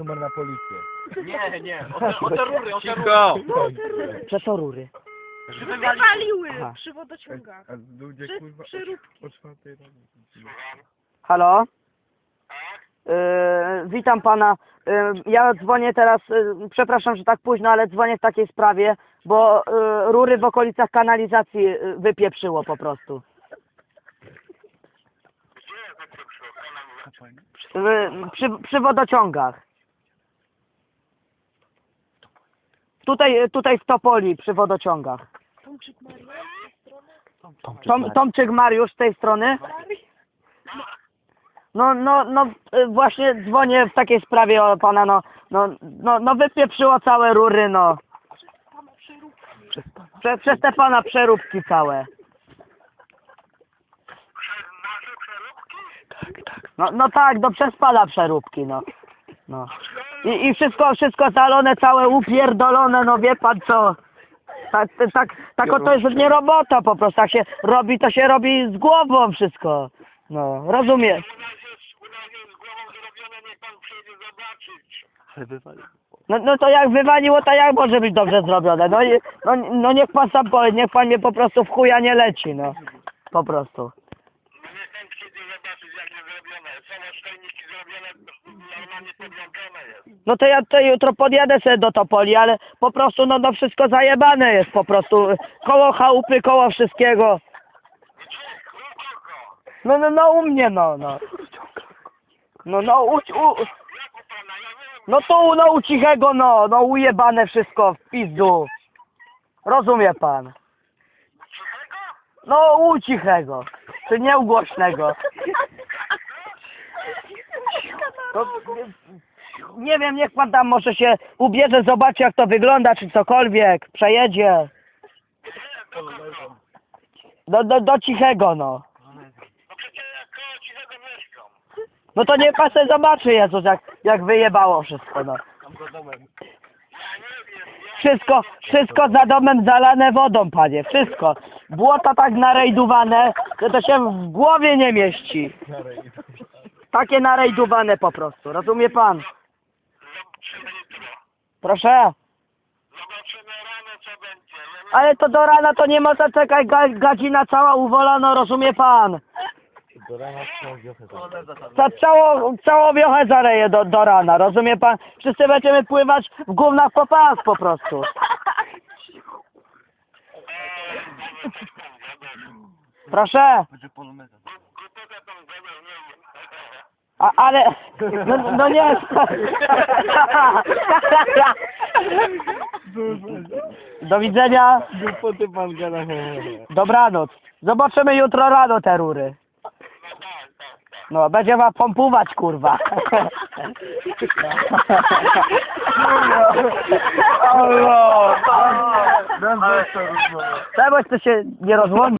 numer na policję. Nie, nie, o te, o te rury, o te rury. Cicho! Przez co rury? Wypaliły Aha. przy wodociągach. A ludzie Przy, kurwa przy róbki. o czwartej rano. Halo? Yy, witam pana. Yy, ja dzwonię teraz, yy, przepraszam, że tak późno, ale dzwonię w takiej sprawie, bo yy, rury w okolicach kanalizacji yy, wypieprzyło po prostu. Yy, przy, przy wodociągach. Tutaj, tutaj w Topoli, przy wodociągach. Tomczyk Maria, z tej strony. Tom, Tomczyk Mariusz z tej strony. No, no, no, y, właśnie dzwonię w takiej sprawie o pana, no, no, no, no wypieprzyło całe rury, no. Prze, przez te pana przeróbki całe. No, no tak, no przez pana przeróbki, no. No. I, I wszystko, wszystko zalone, całe upierdolone, no wie pan co. Tak, tak, tak, o to jest nie robota po prostu, tak się robi, to się robi z głową wszystko. No, rozumiem. No, no to jak wywaliło, to jak może być dobrze zrobione? No, no, no niech pan sam powie, niech pan mnie po prostu w chuja nie leci, no. Po prostu. No to ja to jutro podjadę sobie do Topoli, ale po prostu no, no wszystko zajebane jest po prostu. Koło chałupy, koło wszystkiego. No, no, no u mnie no, no. No, no, u, u, no tu, no u cichego, no, no ujebane wszystko w pizdu. Rozumie pan. No u cichego, czy nie u głośnego. Nie wiem, niech pan tam może się ubierze, zobaczy jak to wygląda, czy cokolwiek, przejedzie. Do, do, do cichego, no. No to niech pan sobie zobaczy, Jezus, jak, jak wyjebało wszystko, no. Wszystko, wszystko za domem zalane wodą, panie, wszystko. Błota tak narejdowane, że to się w głowie nie mieści. Takie narejdowane po prostu, rozumie pan? Proszę? Ale to do rana to nie można czekać, ga, gadzina cała uwolona, rozumie pan? Do rana trzeba wiochę Ca, całą, całą wiochę zareje do, do rana, rozumie pan? Wszyscy będziemy pływać w gównach po pas po prostu. Proszę? A, ale, no, no nie. Do widzenia. Głupoty pan gada. Dobranoc. Zobaczymy jutro rano te rury. No, będzie wam pompować, kurwa. Czegoś to się nie rozłączy.